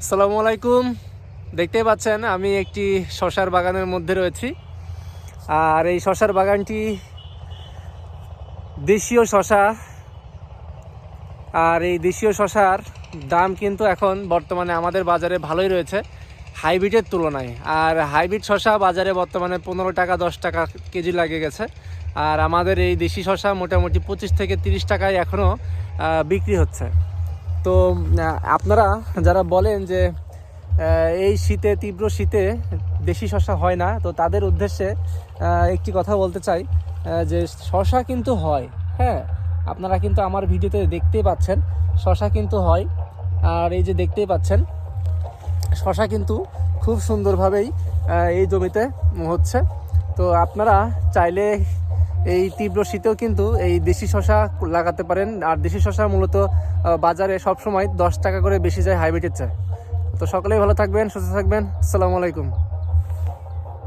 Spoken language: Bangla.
আসসালামু আলাইকুম। দেখতেই পাচ্ছেন, আমি একটি শশার বাগানের মধ্যে রয়েছি। আর এই শশার বাগানটি দেশীয় শশা। আর এই দেশীয় শশার দাম কিন্তু এখন বর্তমানে আমাদের বাজারে ভালোই রয়েছে, হাইব্রিডের তুলনায়। আর হাইব্রিড শশা বাজারে বর্তমানে পনেরো টাকা, দশ টাকা কেজি লাগে গেছে। আর আমাদের এই দেশি শশা মোটামুটি পঁচিশ থেকে তিরিশ টাকায় এখনও বিক্রি হচ্ছে। তো আপনারা যারা বলেন যে এই শীতে, তীব্র শীতে দেশি শশা হয় না, তো তাদের উদ্দেশ্যে একটি কথা বলতে চাই যে শশা কিন্তু হয় হ্যাঁ? আপনারা কিন্তু আমার ভিডিওতে দেখতেই পাচ্ছেন শশা কিন্তু হয়। আর এই যে দেখতেই পাচ্ছেন শশা কিন্তু খুব সুন্দরভাবেই এই জমিতে হচ্ছে। তো আপনারা চাইলে এই তীব্র শীতেও কিন্তু এই দেশি শশা লাগাতে পারেন। আর দেশি শশা মূলত বাজারে সবসময় দশ টাকা করে বেশি যায় হাইব্রিডের চায়। তো সকলেই ভালো থাকবেন, সুস্থ থাকবেন। আসসালামু আলাইকুম।